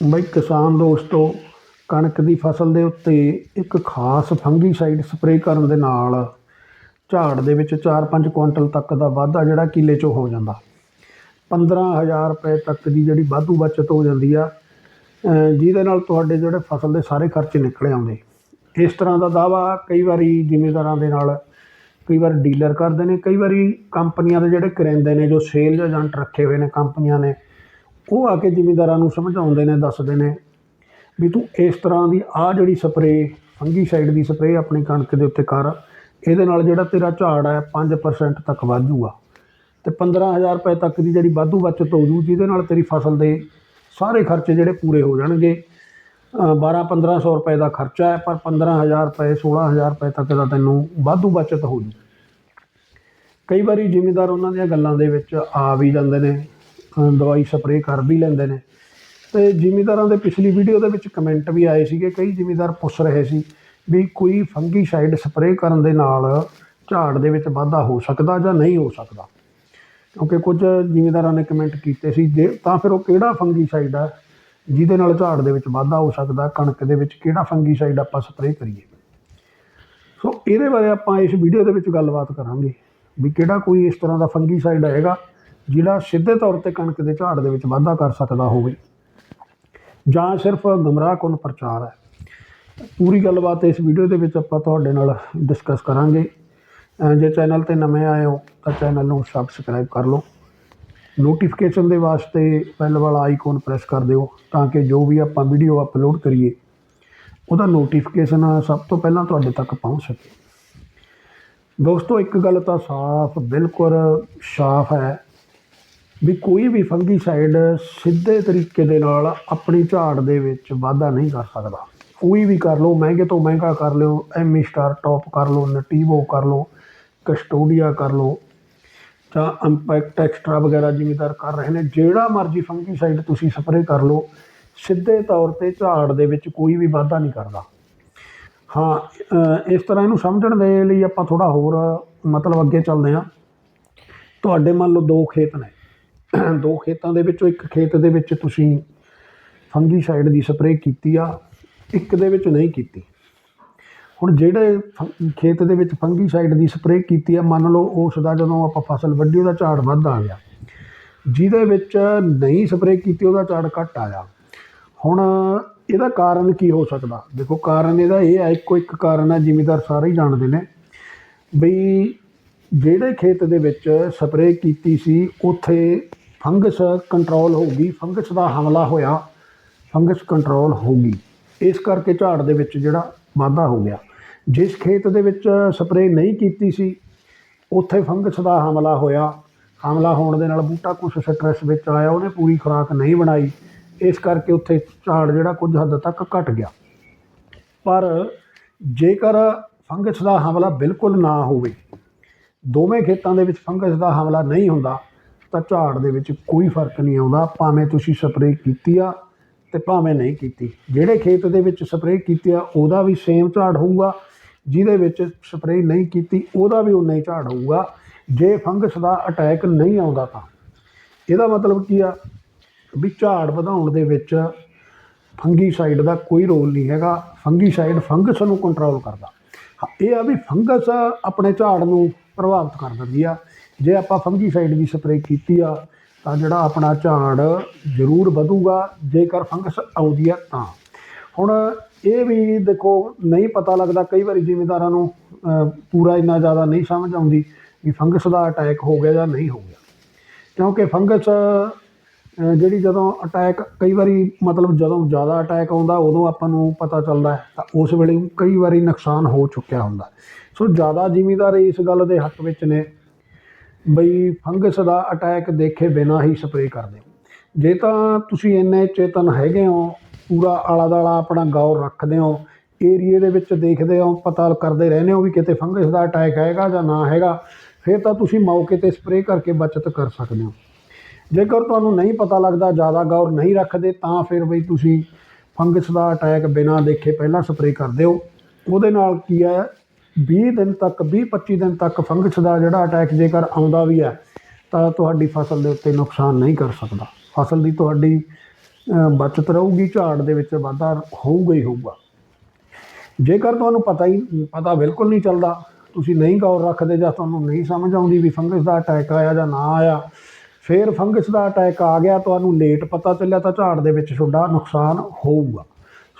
ਬਈ ਕਿਸਾਨ ਦੋਸਤੋ ਕਣਕ ਦੀ ਫਸਲ ਦੇ ਉੱਤੇ ਇੱਕ ਖਾਸ ਫੰਗੀਸਾਈਡ ਸਪਰੇਅ ਕਰਨ ਦੇ ਨਾਲ ਝਾੜ ਦੇ ਵਿੱਚ 4-5 ਕੁਇੰਟਲ ਤੱਕ ਦਾ ਵਾਧਾ ਜਿਹੜਾ ਕਿੱਲੇ 'ਚੋਂ ਹੋ ਜਾਂਦਾ। 15000 ਰੁਪਏ ਤੱਕ ਦੀ ਜਿਹੜੀ ਵਾਧੂ ਬਚਤ ਹੋ ਜਾਂਦੀ ਆ ਜਿਹਦੇ ਨਾਲ ਤੁਹਾਡੇ ਜਿਹੜੇ ਫਸਲ ਦੇ ਸਾਰੇ ਖਰਚੇ ਨਿਕਲ ਆਉਂਦੇ। ਇਸ ਤਰ੍ਹਾਂ ਦਾ ਦਾਵਾ ਕਈ ਵਾਰੀ ਜ਼ਿਮੀਂਦਾਰਾਂ ਦੇ ਨਾਲ ਕਈ ਵਾਰ ਡੀਲਰ ਕਰਦੇ ਨੇ, ਕਈ ਵਾਰੀ ਕੰਪਨੀਆਂ ਦੇ ਜਿਹੜੇ ਕਰਿੰਦੇ ਨੇ, ਜੋ ਸੇਲ ਏਜੰਟ ਰੱਖੇ ਹੋਏ ਨੇ ਕੰਪਨੀਆਂ ਨੇ ਉਹ ਆ ਕੇ ਜ਼ਿਮੀਂਦਾਰਾਂ ਨੂੰ ਸਮਝਾਉਂਦੇ ਨੇ, ਦੱਸਦੇ ਨੇ ਵੀ ਤੂੰ ਇਸ ਤਰ੍ਹਾਂ ਦੀ ਆਹ ਜਿਹੜੀ ਸਪਰੇਅ ਫੰਗੀਸਾਈਡ ਦੀ ਸਪਰੇਅ ਆਪਣੀ ਕਣਕ ਦੇ ਉੱਤੇ ਕਰ, ਇਹਦੇ ਨਾਲ ਜਿਹੜਾ ਤੇਰਾ ਝਾੜ ਹੈ 5% ਤੱਕ ਵੱਧ ਜੂਗਾ ਤੇ 15000 ਰੁਪਏ ਤੱਕ ਦੀ ਜਿਹੜੀ ਵਾਧੂ ਬਚਤ ਹੋ ਜੂ ਜਿਹਦੇ ਨਾਲ ਤੇਰੀ ਫਸਲ ਦੇ ਸਾਰੇ ਖਰਚੇ ਜਿਹੜੇ ਪੂਰੇ ਹੋ ਜਾਣਗੇ। 12 1500 ਰੁਪਏ ਦਾ ਖਰਚਾ ਹੈ, ਪਰ 15000 ਰੁਪਏ 16000 ਰੁਪਏ ਤੱਕ ਦਾ ਤੈਨੂੰ ਵਾਧੂ ਬਚਤ ਹੋ ਜੂ ਕਈ ਵਾਰੀ ਜ਼ਿਮੀਦਾਰ ਉਹਨਾਂ ਦੀਆਂ ਗੱਲਾਂ ਦੇ ਵਿੱਚ ਆ ਵੀ ਜਾਂਦੇ ਨੇ ਦਵਾਈ ਸਪਰੇਅ ਕਰ ਵੀ ਲੈਂਦੇ ਨੇ। ਤੇ ਜ਼ਿਮੀਦਾਰਾਂ ਦੇ ਪਿਛਲੀ ਵੀਡੀਓ ਦੇ ਵਿੱਚ ਕਮੈਂਟ ਵੀ ਆਏ ਸੀਗੇ, ਕਈ ਜ਼ਿਮੀਦਾਰ ਪੁੱਛ ਰਹੇ ਸੀ ਵੀ ਕੋਈ ਫੰਗੀਸਾਈਡ ਸਪਰੇਅ ਕਰਨ ਦੇ ਨਾਲ ਝਾੜ ਦੇ ਵਿੱਚ ਵਾਧਾ ਹੋ ਸਕਦਾ ਜਾਂ ਨਹੀਂ ਹੋ ਸਕਦਾ। ਕਿਉਂਕਿ ਕੁਝ ਜ਼ਿਮੀਦਾਰਾਂ ਨੇ ਕਮੈਂਟ ਕੀਤੇ ਸੀ, ਜੇ ਤਾਂ ਫਿਰ ਉਹ ਕਿਹੜਾ ਫੰਗੀਸਾਈਡ ਹੈ ਜਿਹਦੇ ਨਾਲ ਝਾੜ ਦੇ ਵਿੱਚ ਵਾਧਾ ਹੋ ਸਕਦਾ, ਕਣਕ ਦੇ ਵਿੱਚ ਕਿਹੜਾ ਫੰਗੀਸਾਈਡ ਆਪਾਂ ਸਪਰੇਅ ਕਰੀਏ। ਸੋ ਇਹਦੇ ਬਾਰੇ ਆਪਾਂ ਇਸ ਵੀਡੀਓ ਦੇ ਵਿੱਚ ਗੱਲਬਾਤ ਕਰਾਂਗੇ ਵੀ ਕਿਹੜਾ ਕੋਈ ਇਸ ਤਰ੍ਹਾਂ ਦਾ ਫੰਗੀਸਾਈਡ ਹੈਗਾ ਜਿਹੜਾ ਸਿੱਧੇ ਤੌਰ ਤੇ ਕਣਕ ਦੇ ਝਾੜ ਦੇ ਵਿੱਚ ਵਾਧਾ ਕਰ ਸਕਦਾ ਹੋਵੇ, ਜਾਂ ਸਿਰਫ ਗੁੰਮਰਾਹਕੁਨ ਪ੍ਰਚਾਰ ਹੈ। ਪੂਰੀ ਗੱਲਬਾਤ ਇਸ ਵੀਡੀਓ ਦੇ ਵਿੱਚ ਆਪਾਂ ਤੁਹਾਡੇ ਨਾਲ ਡਿਸਕਸ ਕਰਾਂਗੇ। ਜੇ ਚੈਨਲ ਤੇ ਨਵੇਂ ਆਏ ਹੋ, ਤਾਂ ਚੈਨਲ ਨੂੰ ਸਬਸਕ੍ਰਾਈਬ ਕਰ ਲਓ। ਨੋਟੀਫਿਕੇਸ਼ਨ ਦੇ ਵਾਸਤੇ ਬੈਲ ਵਾਲਾ ਆਈਕਨ ਪ੍ਰੈਸ ਕਰ ਦਿਓ, ਤਾਂ ਕਿ ਜੋ ਵੀ ਆਪਾਂ ਵੀਡੀਓ ਅਪਲੋਡ ਕਰੀਏ, ਉਹਦਾ ਨੋਟੀਫਿਕੇਸ਼ਨ ਸਭ ਤੋਂ ਪਹਿਲਾਂ ਤੁਹਾਡੇ ਤੱਕ ਪਹੁੰਚ ਸਕੇ। ਦੋਸਤੋ, ਇੱਕ ਗੱਲ ਤਾਂ ਸਾਫ਼, ਬਿਲਕੁਲ ਸਾਫ਼ ਹੈ। ਵੀ ਕੋਈ ਵੀ ਫੰਗੀਸਾਈਡ ਸਿੱਧੇ ਤਰੀਕੇ ਦੇ ਨਾਲ ਆਪਣੀ ਝਾੜ ਦੇ ਵਿੱਚ ਵਾਧਾ ਨਹੀਂ ਕਰ ਸਕਦਾ। ਕੋਈ ਵੀ ਕਰ ਲਓ, ਮਹਿੰਗੇ ਤੋਂ ਮਹਿੰਗਾ ਕਰ ਲਿਓ ਐਮੀ ਸਟਾਰ ਟੌਪ ਕਰ ਲਓ, ਨਟੀਵੋ ਕਰ ਲਓ, ਕਸਟੋਡੀਆ ਕਰ ਲਓ, ਜਾਂ ਇੰਪੈਕਟ ਐਕਸਟਰਾ ਵਗੈਰਾ ਜ਼ਿਮੀਦਾਰ ਕਰ ਰਹੇ ਨੇ, ਜਿਹੜਾ ਮਰਜ਼ੀ ਫੰਗੀਸਾਈਡ ਤੁਸੀਂ ਸਪਰੇਅ ਕਰ ਲਓ, ਸਿੱਧੇ ਤੌਰ ਤੇ ਝਾੜ ਦੇ ਵਿੱਚ ਕੋਈ ਵੀ ਵਾਧਾ ਨਹੀਂ ਕਰਦਾ। ਹਾਂ ਇਸ ਤਰ੍ਹਾਂ ਇਹਨੂੰ ਸਮਝਣ ਦੇ ਲਈ ਆਪਾਂ ਥੋੜਾ ਹੋਰ ਮਤਲਬ ਅੱਗੇ ਚੱਲਦੇ ਹਾਂ। ਤੁਹਾਡੇ ਮੰਨ ਲਓ ਦੋ ਖੇਤ ਨੇ। ਦੋ ਖੇਤਾਂ ਦੇ ਵਿੱਚੋਂ, ਇੱਕ ਖੇਤ ਦੇ ਵਿੱਚ ਤੁਸੀਂ ਫੰਗੀਸਾਈਡ ਦੀ ਸਪਰੇਅ ਕੀਤੀ ਆ, ਇੱਕ ਦੇ ਵਿੱਚ ਨਹੀਂ ਕੀਤੀ। ਹੁਣ ਜਿਹੜੇ ਫੰ- ਖੇਤ ਦੇ ਵਿੱਚ ਫੰਗੀਸਾਈਡ ਦੀ ਸਪਰੇਅ ਕੀਤੀ ਆ, ਮੰਨ ਲਓ ਉਸ ਦਾ ਜਦੋਂ ਆਪਾਂ ਫਸਲ ਵੱਢੀ, ਉਹਦਾ ਝਾੜ ਵੱਧ ਆ ਗਿਆ। ਜਿਹਦੇ ਵਿੱਚ ਨਹੀਂ ਸਪਰੇਅ ਕੀਤੀ, ਉਹਦਾ ਝਾੜ ਘੱਟ ਆਇਆ। ਹੁਣ ਇਹਦਾ ਕਾਰਨ ਕੀ ਹੋ ਸਕਦਾ? ਦੇਖੋ, ਕਾਰਨ ਇਹਦਾ ਇਹ ਹੈ ਇੱਕੋ ਇੱਕ ਕਾਰਨ ਹੈ ਜ਼ਿਮੀਦਾਰ ਸਾਰੇ ਹੀ ਜਾਣਦੇ ਨੇ। ਬਈ ਜਿਹੜੇ ਖੇਤ ਦੇ ਵਿੱਚ ਸਪਰੇਅ ਕੀਤੀ ਸੀ, ਉੱਥੇ ਫੰਗਸ ਕੰਟਰੋਲ ਹੋ ਗਈ ਫੰਗਸ ਦਾ ਹਮਲਾ ਹੋਇਆ, ਫੰਗਸ ਕੰਟਰੋਲ ਹੋ ਗਈ ਇਸ ਕਰਕੇ ਝਾੜ ਦੇ ਵਿੱਚ ਜਿਹੜਾ ਵਾਧਾ ਹੋ ਗਿਆ। ਜਿਸ ਖੇਤ ਦੇ ਵਿੱਚ ਸਪਰੇਅ ਨਹੀਂ ਕੀਤੀ ਸੀ, ਉੱਥੇ ਫੰਗਸ ਦਾ ਹਮਲਾ ਹੋਇਆ। ਹਮਲਾ ਹੋਣ ਦੇ ਨਾਲ ਬੂਟਾ ਕੁਝ ਸਟ੍ਰੈਸ ਵਿੱਚ ਆਇਆ, ਉਹਨੇ ਪੂਰੀ ਖੁਰਾਕ ਨਹੀਂ ਬਣਾਈ। ਇਸ ਕਰਕੇ ਉੱਥੇ ਝਾੜ ਜਿਹੜਾ ਕੁਝ ਹੱਦ ਤੱਕ ਘਟ ਗਿਆ। ਪਰ ਜੇਕਰ ਫੰਗਸ ਦਾ ਹਮਲਾ ਬਿਲਕੁਲ ਨਾ ਹੋਵੇ ਦੋਵੇਂ ਖੇਤਾਂ ਦੇ ਵਿੱਚ ਫੰਗਸ ਦਾ ਹਮਲਾ ਨਹੀਂ ਹੁੰਦਾ, ਤਾਂ ਝਾੜ ਦੇ ਵਿੱਚ ਕੋਈ ਫ਼ਰਕ ਨਹੀਂ ਆਉਂਦਾ। ਭਾਵੇਂ ਤੁਸੀਂ ਸਪਰੇਅ ਕੀਤੀ ਆ ਤੇ ਭਾਵੇਂ ਨਹੀਂ ਕੀਤੀ। ਜਿਹੜੇ ਖੇਤ ਦੇ ਵਿੱਚ ਸਪਰੇਅ ਕੀਤੀ ਆ, ਉਹਦਾ ਵੀ ਸੇਮ ਝਾੜ ਹੋਊਗਾ। ਜਿਹਦੇ ਵਿੱਚ ਸਪਰੇਅ ਨਹੀਂ ਕੀਤੀ, ਉਹਦਾ ਵੀ ਉਨਾ ਹੀ ਝਾੜ ਹੋਊਗਾ। ਜੇ ਫੰਗਸ ਦਾ ਅਟੈਕ ਨਹੀਂ ਆਉਂਦਾ ਤਾਂ। ਇਹਦਾ ਮਤਲਬ ਕੀ ਆ? ਵੀ ਝਾੜ ਵਧਾਉਣ ਦੇ ਵਿੱਚ ਫੰਗੀਸਾਈਡ ਦਾ ਕੋਈ ਰੋਲ ਨਹੀਂ ਹੈਗਾ। ਫੰਗੀਸਾਈਡ ਫੰਗਸ ਨੂੰ ਕੰਟਰੋਲ ਕਰਦਾ। ਇਹ ਆ ਵੀ ਫੰਗਸ ਆਪਣੇ ਝਾੜ ਨੂੰ ਪ੍ਰਭਾਵਿਤ ਕਰ ਦਿੰਦੀ ਆ। ਜੇ ਆਪਾਂ ਫੰਗੀਸਾਈਡ ਦੀ ਸਪਰੇਅ ਕੀਤੀ ਆ, ਤਾਂ ਜਿਹੜਾ ਆਪਣਾ ਝਾੜ ਜ਼ਰੂਰ ਵਧੂਗਾ, ਜੇਕਰ ਫੰਗਸ ਆਉਂਦੀ ਆ ਤਾਂ। ਹੁਣ ਇਹ ਵੀ ਦੇਖੋ, ਨਹੀਂ ਪਤਾ ਲੱਗਦਾ, ਕਈ ਵਾਰੀ ਜ਼ਿਮੀਂਦਾਰਾਂ ਨੂੰ ਪੂਰਾ ਇੰਨਾ ਜ਼ਿਆਦਾ ਨਹੀਂ ਸਮਝ ਆਉਂਦੀ ਵੀ ਫੰਗਸ ਦਾ ਅਟੈਕ ਹੋ ਗਿਆ ਜਾਂ ਨਹੀਂ ਹੋ ਗਿਆ। ਕਿਉਂਕਿ ਫੰਗਸ ਜਿਹੜੀ ਜਦੋਂ ਅਟੈਕ ਕਈ ਵਾਰੀ ਮਤਲਬ ਜਦੋਂ ਜ਼ਿਆਦਾ ਅਟੈਕ ਆਉਂਦਾ, ਉਦੋਂ ਆਪਾਂ ਨੂੰ ਪਤਾ ਚੱਲਦਾ ਤਾਂ ਉਸ ਵੇਲੇ ਕਈ ਵਾਰੀ ਨੁਕਸਾਨ ਹੋ ਚੁੱਕਿਆ ਹੁੰਦਾ ਸੋ ਜ਼ਿਆਦਾ ਜ਼ਿਮੀਂਦਾਰ ਇਸ ਗੱਲ ਦੇ ਹੱਕ ਵਿੱਚ ਨੇ ਬਈ ਫੰਗਸ ਦਾ ਅਟੈਕ ਦੇਖੇ ਬਿਨਾਂ ਹੀ ਸਪਰੇਅ ਕਰਦੇ। ਹੋ ਜੇ ਤਾਂ ਤੁਸੀਂ ਇੰਨੇ ਚੇਤਨ ਹੈਗੇ ਹੋ, ਪੂਰਾ ਆਲਾ ਦਾਲਾ ਆਪਣਾ ਗੌਰ ਰੱਖਦੇ ਹੋ, ਏਰੀਏ ਦੇ ਵਿੱਚ ਦੇਖਦੇ ਹੋ, ਪਤਾ ਕਰਦੇ ਰਹਿੰਦੇ ਹੋ ਵੀ ਕਿਤੇ ਫੰਗਸ ਦਾ ਅਟੈਕ ਹੈਗਾ ਜਾਂ ਨਾ ਹੈਗਾ, ਫਿਰ ਤਾਂ ਤੁਸੀਂ ਮੌਕੇ ਤੇ ਸਪਰੇਅ ਕਰਕੇ ਬਚਤ ਕਰ ਸਕਦੇ ਹੋ। ਜੇਕਰ ਤੁਹਾਨੂੰ ਨਹੀਂ ਪਤਾ ਲੱਗਦਾ ਜ਼ਿਆਦਾ ਗੌਰ ਨਹੀਂ ਰੱਖਦੇ ਤਾਂ ਫਿਰ ਬਈ ਤੁਸੀਂ ਫੰਗਸ ਦਾ ਅਟੈਕ ਬਿਨਾਂ ਦੇਖੇ ਪਹਿਲਾਂ ਸਪਰੇਅ ਕਰ ਦਿਓ। ਉਹਦੇ ਨਾਲ ਕੀ ਹੈ? 20 ਦਿਨ ਤੱਕ 20 25 ਦਿਨ ਤੱਕ ਫੰਗਸ ਦਾ ਜਿਹੜਾ ਅਟੈਕ ਜੇਕਰ ਆਉਂਦਾ ਵੀ ਹੈ ਤਾਂ ਤੁਹਾਡੀ ਫਸਲ ਦੇ ਉੱਤੇ ਨੁਕਸਾਨ ਨਹੀਂ ਕਰ ਸਕਦਾ। ਫਸਲ ਦੀ ਤੁਹਾਡੀ ਅ, ਬਚਤ ਰਹੂਗੀ ਝਾੜ ਦੇ ਵਿੱਚ ਵਾਧਾ ਹੋਊਗਾ ਹੀ ਹੋਊਗਾ। ਜੇਕਰ ਤੁਹਾਨੂੰ ਪਤਾ ਹੀ ਪਤਾ ਬਿਲਕੁਲ ਨਹੀਂ ਚੱਲਦਾ ਤੁਸੀਂ ਨਹੀਂ ਗੌਰ ਰੱਖਦੇ ਜਾਂ ਤੁਹਾਨੂੰ ਨਹੀਂ ਸਮਝ ਆਉਂਦੀ ਵੀ ਫੰਗਸ ਦਾ ਅਟੈਕ ਆਇਆ ਜਾਂ ਨਾ ਆਇਆ ਫਿਰ ਫੰਗਸ ਦਾ ਅਟੈਕ ਆ ਗਿਆ, ਤੁਹਾਨੂੰ ਲੇਟ ਪਤਾ ਚੱਲਿਆ ਤਾਂ ਝਾੜ ਦੇ ਵਿੱਚ ਤੁਹਾਡਾ ਨੁਕਸਾਨ ਹੋਊਗਾ।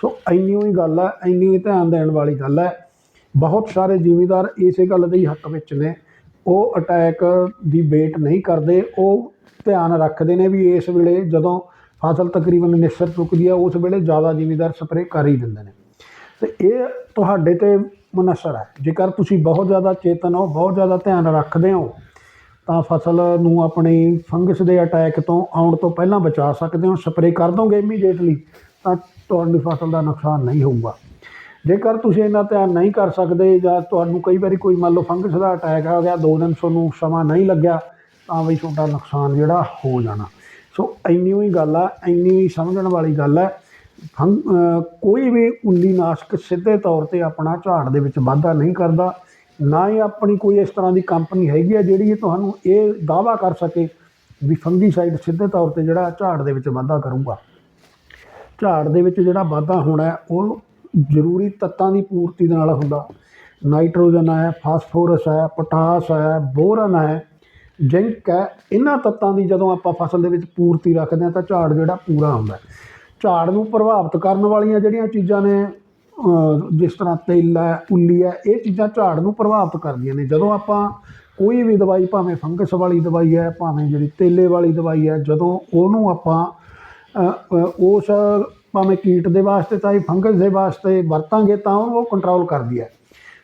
ਸੋ ਇੰਨੀ ਹੀ ਗੱਲ ਹੈ, ਇੰਨੀ ਹੀ ਧਿਆਨ ਦੇਣ ਵਾਲੀ ਗੱਲ ਹੈ। ਬਹੁਤ ਸਾਰੇ ਜ਼ਿਮੀਦਾਰ ਇਸੇ ਗੱਲ ਦੇ ਹੀ ਹੱਕ ਵਿੱਚ ਨੇ। ਉਹ ਅਟੈਕ ਦੀ ਵੇਟ ਨਹੀਂ ਕਰਦੇ, ਉਹ ਧਿਆਨ ਰੱਖਦੇ ਨੇ ਵੀ ਇਸ ਵੇਲੇ ਜਦੋਂ ਫਸਲ ਤਕਰੀਬਨ ਨਿਸਰ ਚੁੱਕਦੀ ਹੈ, ਉਸ ਵੇਲੇ ਜ਼ਿਆਦਾ ਜ਼ਿਮੀਦਾਰ ਸਪਰੇਅ ਕਰ ਹੀ ਦਿੰਦੇ ਨੇ। ਤੇ ਇਹ ਤੁਹਾਡੇ ਤੇ ਮੁਨਸਰ ਹੈ। ਜੇਕਰ ਤੁਸੀਂ ਬਹੁਤ ਜ਼ਿਆਦਾ ਚੇਤਨ ਹੋ, ਬਹੁਤ ਜ਼ਿਆਦਾ ਧਿਆਨ ਰੱਖਦੇ ਹੋ ਤਾਂ ਫਸਲ ਨੂੰ ਆਪਣੀ ਫੰਗਸ ਦੇ ਅਟੈਕ ਤੋਂ ਆਉਣ ਤੋਂ ਪਹਿਲਾਂ ਬਚਾ ਸਕਦੇ ਹੋ, ਸਪਰੇਅ ਕਰ ਦੋਗੇ ਇਮੀਡੀਏਟਲੀ ਤਾਂ ਤੁਹਾਡੀ ਫਸਲ ਦਾ ਨੁਕਸਾਨ ਨਹੀਂ ਹੋਊਗਾ। ਜੇਕਰ ਤੁਸੀਂ ਇੰਨਾ ਧਿਆਨ ਨਹੀਂ ਕਰ ਸਕਦੇ ਜਾਂ ਤੁਹਾਨੂੰ ਕਈ ਵਾਰੀ ਕੋਈ ਮੰਨ ਲਓ ਫੰਗਸ ਦਾ ਅਟੈਕ ਆ ਗਿਆ, ਦੋ ਦਿਨ ਤੁਹਾਨੂੰ ਸਮਾਂ ਨਹੀਂ ਲੱਗਿਆ, ਤਾਂ ਵੀ ਤੁਹਾਡਾ ਨੁਕਸਾਨ ਜਿਹੜਾ ਹੋ ਜਾਣਾ। ਸੋ ਇੰਨੀ ਹੀ ਗੱਲ ਆ, ਇੰਨੀ ਸਮਝਣ ਵਾਲੀ ਗੱਲ ਹੈ ਫੰਗ ਕੋਈ ਵੀ ਉੱਲੀ ਨਾਸ਼ਕ ਸਿੱਧੇ ਤੌਰ ਤੇ ਆਪਣਾ ਝਾੜ ਦੇ ਵਿੱਚ ਵਾਧਾ ਨਹੀਂ ਕਰਦਾ। ਨਾ ਹੀ ਆਪਣੀ ਕੋਈ ਇਸ ਤਰ੍ਹਾਂ ਦੀ ਕੰਪਨੀ ਹੈਗੀ ਹੈ ਜਿਹੜੀ ਤੁਹਾਨੂੰ ਇਹ ਦਾਅਵਾ ਕਰ ਸਕੇ ਵੀ ਫੰਗੀਸਾਈਡ ਸਿੱਧੇ ਤੌਰ ਤੇ ਜਿਹੜਾ ਝਾੜ ਦੇ ਵਿੱਚ ਵਾਧਾ ਕਰੂਗਾ। ਝਾੜ ਦੇ ਵਿੱਚ ਜਿਹੜਾ ਵਾਧਾ ਹੋਣਾ ਉਹ ਜ਼ਰੂਰੀ ਤੱਤਾਂ ਦੀ ਪੂਰਤੀ ਦੇ ਨਾਲ ਹੁੰਦਾ। ਨਾਈਟ੍ਰੋਜਨ ਹੈ, ਫਾਸਫੋਰਸ ਹੈ, ਪੋਟਾਸ ਹੈ, ਬੋਰਨ ਹੈ। ਜ਼ਿੰਕ ਹੈ, ਇਹਨਾਂ ਤੱਤਾਂ ਦੀ ਜਦੋਂ ਆਪਾਂ ਫਸਲ ਦੇ ਵਿੱਚ ਪੂਰਤੀ ਰੱਖਦੇ ਹਾਂ ਤਾਂ ਝਾੜ ਜਿਹੜਾ ਪੂਰਾ ਹੁੰਦਾ ਝਾੜ ਨੂੰ ਪ੍ਰਭਾਵਿਤ ਕਰਨ ਵਾਲੀਆਂ ਜਿਹੜੀਆਂ ਚੀਜ਼ਾਂ ਨੇ ਜਿਸ ਤਰ੍ਹਾਂ ਤਿਲ ਹੈ ਉੱਲੀ ਹੈ ਇਹ ਚੀਜ਼ਾਂ ਝਾੜ ਨੂੰ ਪ੍ਰਭਾਵਿਤ ਕਰਦੀਆਂ ਨੇ। ਜਦੋਂ ਆਪਾਂ ਕੋਈ ਵੀ ਦਵਾਈ ਭਾਵੇਂ ਫੰਗਸ ਵਾਲੀ ਦਵਾਈ ਹੈ ਭਾਵੇਂ ਜਿਹੜੀ ਤੇਲੇ ਵਾਲੀ ਦਵਾਈ ਹੈ ਜਦੋਂ ਉਹਨੂੰ ਆਪਾਂ ਉਸ ਭਾਵੇਂ ਕੀਟ ਦੇ ਵਾਸਤੇ ਚਾਹੇ ਫੰਗਸ ਦੇ ਵਾਸਤੇ ਵਰਤਾਂਗੇ ਤਾਂ ਉਹ ਕੰਟਰੋਲ ਕਰਦੀ ਹੈ।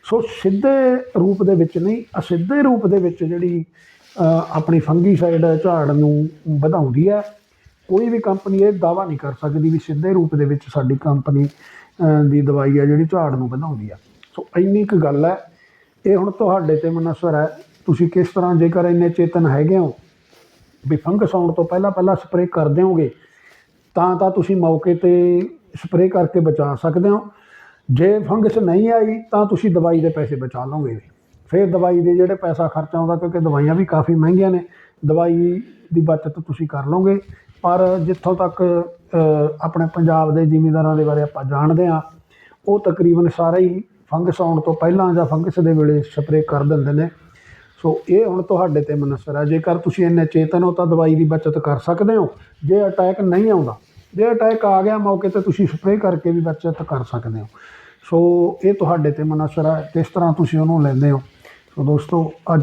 ਸੋ ਸਿੱਧੇ ਰੂਪ ਦੇ ਵਿੱਚ ਨਹੀਂ ਅਸਿੱਧੇ ਰੂਪ ਦੇ ਵਿੱਚ ਜਿਹੜੀ ਅ, ਆਪਣੀ ਫੰਗੀਸਾਈਡ ਝਾੜ ਨੂੰ ਵਧਾਉਂਦੀ ਹੈ। ਕੋਈ ਵੀ ਕੰਪਨੀ ਇਹ ਦਾਵਾ ਨਹੀਂ ਕਰ ਸਕਦੀ ਵੀ ਸਿੱਧੇ ਰੂਪ ਦੇ ਵਿੱਚ ਸਾਡੀ ਕੰਪਨੀ ਦੀ ਦਵਾਈ ਆ ਜਿਹੜੀ ਝਾੜ ਨੂੰ ਵਧਾਉਂਦੀ ਆ। ਸੋ ਇੰਨੀ ਕੁ ਗੱਲ ਹੈ। ਇਹ ਹੁਣ ਤੁਹਾਡੇ ਤੇ ਮਨਸਰ ਹੈ। ਤੁਸੀਂ ਕਿਸ ਤਰ੍ਹਾਂ ਜੇਕਰ ਇੰਨੇ ਚੇਤਨ ਹੈਗੇ ਹੋ ਵੀ ਫੰਗਸ ਆਉਣ ਤੋਂ ਪਹਿਲਾਂ ਪਹਿਲਾਂ ਸਪਰੇਅ ਕਰ ਦਿਓਗੇ, ਤਾਂ ਤਾਂ ਤੁਸੀਂ ਮੌਕੇ ਤੇ ਸਪਰੇਅ ਕਰਕੇ ਬਚਾ ਸਕਦੇ ਹੋ। ਜੇ ਫੰਗਸ ਨਹੀਂ ਆਈ, ਤਾਂ ਤੁਸੀਂ ਦਵਾਈ ਦੇ ਪੈਸੇ ਬਚਾ ਲਓਗੇ ਫਿਰ ਦਵਾਈ ਦੇ ਜਿਹੜੇ ਪੈਸਾ ਖਰਚਾ ਆਉਂਦਾ, ਕਿਉਂਕਿ ਦਵਾਈਆਂ ਵੀ ਕਾਫੀ ਮਹਿੰਗੀਆਂ ਨੇ, ਦਵਾਈ ਦੀ ਬਚਤ ਤੁਸੀਂ ਕਰ ਲਓਗੇ। ਪਰ ਜਿੱਥੋਂ ਤੱਕ ਆਪਣੇ ਪੰਜਾਬ ਦੇ ਜ਼ਿਮੀਂਦਾਰਾਂ ਦੇ ਬਾਰੇ ਆਪਾਂ ਜਾਣਦੇ ਹਾਂ। ਉਹ ਤਕਰੀਬਨ ਸਾਰੇ ਹੀ ਫੰਗਸ ਆਉਣ ਤੋਂ ਪਹਿਲਾਂ ਜਾਂ ਫੰਗਸ ਦੇ ਵੇਲੇ ਸਪਰੇਅ ਕਰ ਦਿੰਦੇ ਨੇ। ਸੋ ਇਹ ਹੁਣ ਤੁਹਾਡੇ ਤੇ ਮਨਸਰ ਹੈ ਜੇਕਰ ਤੁਸੀਂ ਇੰਨੇ ਚੇਤਨ ਹੋ ਤਾਂ ਦਵਾਈ ਦੀ ਬਚਤ ਕਰ ਸਕਦੇ ਹੋ। ਜੇ ਅਟੈਕ ਨਹੀਂ ਆਉਂਦਾ, ਜੇ ਅਟੈਕ ਆ ਗਿਆ ਮੌਕੇ ਤੇ ਤੁਸੀਂ ਸਪਰੇਅ ਕਰਕੇ ਵੀ ਬਚਤ ਕਰ ਸਕਦੇ ਹੋ। ਸੋ ਇਹ ਤੁਹਾਡੇ ਤੇ ਮਨਸਰ ਹੈ ਕਿਸ ਤਰ੍ਹਾਂ ਤੁਸੀਂ ਉਹਨੂੰ ਲੈਂਦੇ ਹੋ? ਸੋ ਦੋਸਤੋ, ਅੱਜ